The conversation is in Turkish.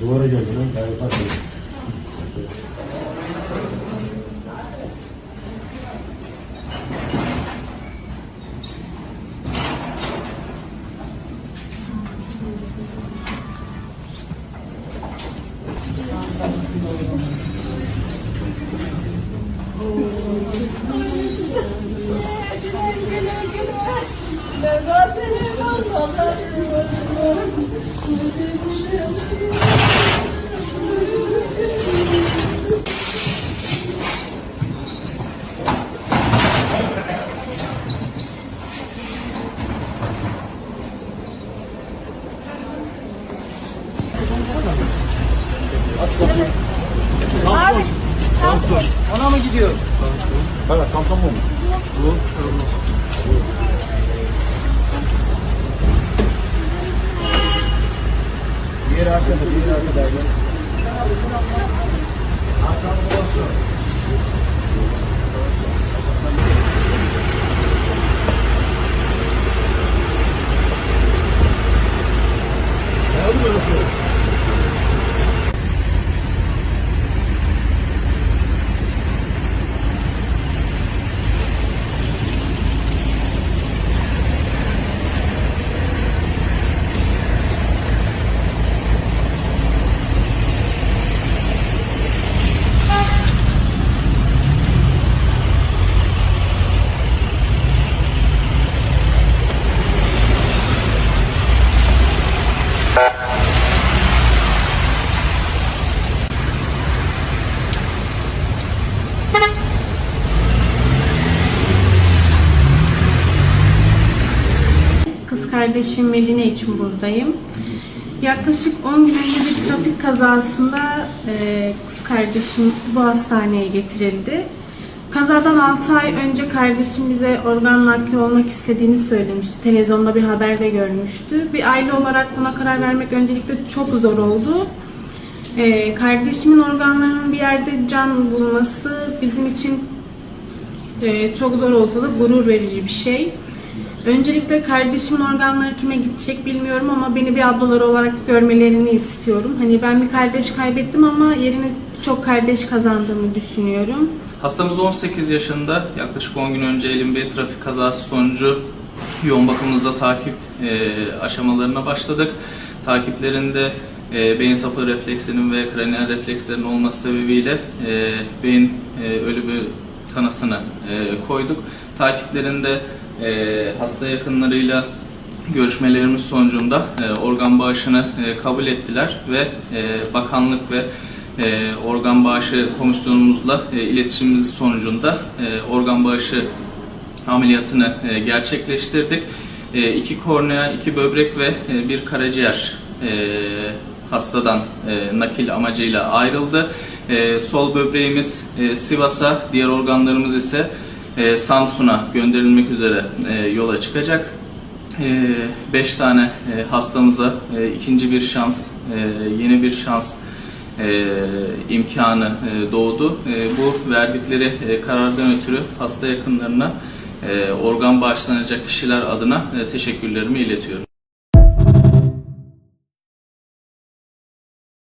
Duvara geldi lan. Ben yaparım. Abi, Ona mı gidiyoruz? Evet, tamam mı? Diğer arkada, diğer arkada. Kız kardeşim Medine için buradayım. Yaklaşık 10 gün önce bir trafik kazasında e, kız kardeşim bu hastaneye getirildi. Kazadan 6 ay önce kardeşim bize organ nakli olmak istediğini söylemişti. Televizyonda bir haberde görmüştü. Bir aile olarak buna karar vermek öncelikle çok zor oldu. E, kardeşimin organlarının bir yerde can bulması bizim için ee, çok zor olsa da gurur verici bir şey. Öncelikle kardeşimin organları kime gidecek bilmiyorum ama beni bir ablaları olarak görmelerini istiyorum. Hani ben bir kardeş kaybettim ama yerine çok kardeş kazandığımı düşünüyorum. Hastamız 18 yaşında. Yaklaşık 10 gün önce elim bir trafik kazası sonucu yoğun bakımımızda takip e, aşamalarına başladık. Takiplerinde e, beyin sapı refleksinin ve kraniyal reflekslerin olması sebebiyle e, beyin e, ölümü tanısını e, koyduk. Takiplerinde e, hasta yakınlarıyla görüşmelerimiz sonucunda e, organ bağışını e, kabul ettiler ve e, bakanlık ve e, organ bağışı komisyonumuzla e, iletişimimiz sonucunda e, organ bağışı ameliyatını e, gerçekleştirdik. E, iki kornea, iki böbrek ve e, bir karaciğer e, hastadan e, nakil amacıyla ayrıldı. E, sol böbreğimiz e, Sivas'a, diğer organlarımız ise e, Samsun'a gönderilmek üzere e, yola çıkacak. 5 tane e, hastamıza e, ikinci bir şans, e, yeni bir şans e, imkanı e, doğdu. E, bu verdikleri e, karardan ötürü hasta yakınlarına e, organ bağışlanacak kişiler adına e, teşekkürlerimi iletiyorum.